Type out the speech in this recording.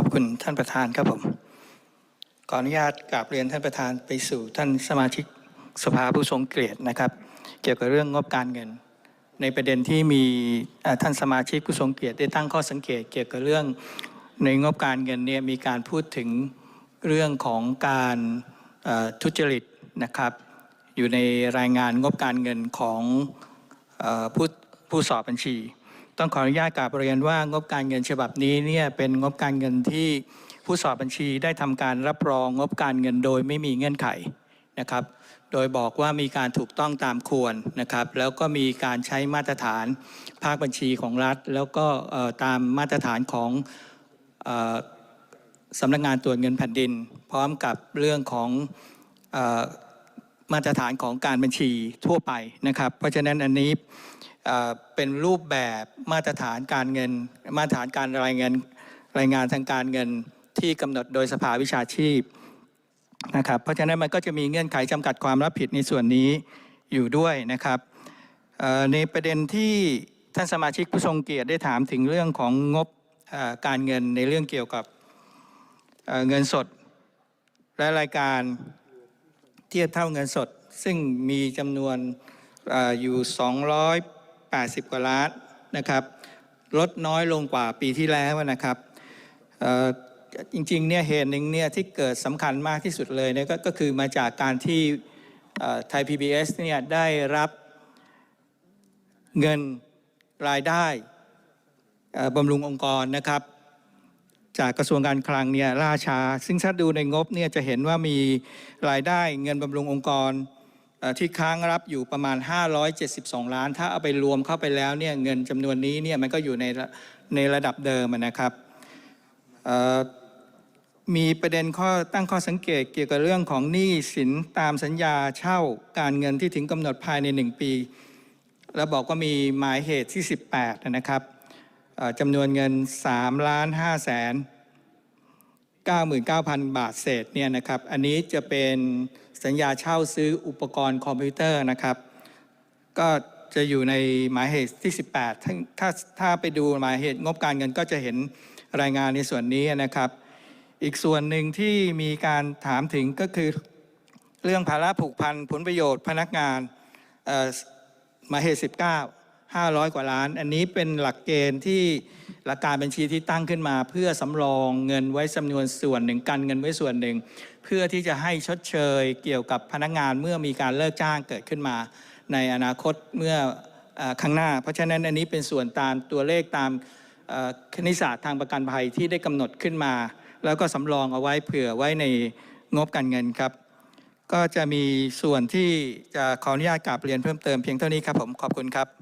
ขอบคุณท่านประธานครับผมขออนุญาตกราบเรียนท่านประธานไปสู่ท่านสมาชิกสภาผู้ทรงเกียรตินะครับ เกี่ยวกับเรื่องงบการเงิน ในประเด็นที่มีท่านสมาชิกผู้ทรงเกียรติได้ตั้งข้อสังเกต เกี่ยวกับเรื่องในงบการเงินเนี่ยมีการพูดถึงเรื่องของการทุจริตนะครับ อยู่ในรายงานงบการเงินของอผู้ผู้สอบบัญชี ต้องขออนุญาตกราบเรียนว่างบการเงินฉบับนี้เนี่ยเป็นงบการเงินที่ผู้สอบบัญชีได้ทำการรับรองงบการเงินโดยไม่มีเงื่อนไขนะครับ โดยบอกว่ามีการถูกต้องตามควรนะครับ แล้วก็มีการใช้มาตรฐานภาคบัญชีของรัฐ แล้วก็ตามมาตรฐานของออสำนักงานตรวจเงินแผ่นดิน พร้อมกับเรื่องของ มาตรฐานของการบัญชีทั่วไปนะครับ เพราะฉะนั้นอันนี้เป็นรูปแบบมาตรฐานการเงิน มาตรฐานการรายงานรายงานทางการเงินที่กำหนดโดยสภาวิชาชีพนะครับเพราะฉะนั้นมันก็จะมีเงื่อนไขจำกัดความรับผิดในส่วนนี้อยู่ด้วยนะครับในประเด็นที่ท่านสมาชิกผู้ทรงเกียรติได้ถามถึงเรื่องของงบการเงินในเรื่องเกี่ยวกับเงินสดและรายการ เทียบเท่าเงินสด ซึ่งมีจำนวนออยู่ 280 กว่าล้านนะครับ ลดน้อยลงกว่าปีที่แล้วนะครับจริงๆเนี่ยเหตุหนึ่งเนี่ยที่เกิดสำคัญมากที่สุดเลยเนี่ยก็ก็คือมาจากการที่ไทยพีบีเนี่ยได้รับเงินรายได้บำรุงองค์กรนะครับ จากกระทรวงการคลังเนี่ยล่าช้า ซึ่งถ้าดูในงบเนี่ยจะเห็นว่ามีรายได้เงินบำรุงองค์กรที่ค้างรับอยู่ประมาณ 572 ล้าน ถ้าเอาไปรวมเข้าไปแล้วเนี่ยเงินจำนวนนี้เนี่ยมันก็อยู่ในในระดับเดิมนะครับมีประเด็นข้อตั้งข้อสังเกตเกี่ยวกับเรื่องของหนี้สินตามสัญญาเช่าการเงินที่ถึงกำหนดภายใน 1 ปี แล้วบอกว่ามีหมายเหตุที่ 18 นะครับ จำนวนเงิน3ล้าน5แสน99,000 บาทเศษเนี่ยนะครับ อันนี้จะเป็นสัญญาเช่าซื้ออุปกรณ์คอมพิวเตอร์นะครับ ก็จะอยู่ในหมายเหตุที่ 18 ถ้าถ้าถ้าไปดูหมายเหตุงบการเงินก็จะเห็นรายงานในส่วนนี้นะครับ อีกส่วนหนึ่งที่มีการถามถึงก็คือเรื่องภาระผูกพันผลประโยชน์พนักงานหมายเหตุ 19 500 กว่าล้าน อันนี้เป็นหลักเกณฑ์ที่หลักการบัญชีที่ตั้งขึ้นมา เพื่อสำรองเงินไว้จำนวนส่วนหนึ่งกันเงินไว้ส่วนหนึ่ง เพื่อที่จะให้ชดเชยเกี่ยวกับพนักงานเมื่อมีการเลิกจ้างเกิดขึ้นมา ในอนาคตเมื่อข้างหน้า เพราะฉะนั้นอันนี้เป็นส่วนตามตัวเลขตามคณิตศาสตร์ทางประกันภัยที่ได้กำหนดขึ้นมา แล้วก็สำรองเอาไว้เผื่อไว้ในงบการเงินครับ ก็จะมีส่วนที่จะขออนุญาตกราบเรียนเพิ่มเติมเพียงเท่านี้ครับผมขอบคุณครับ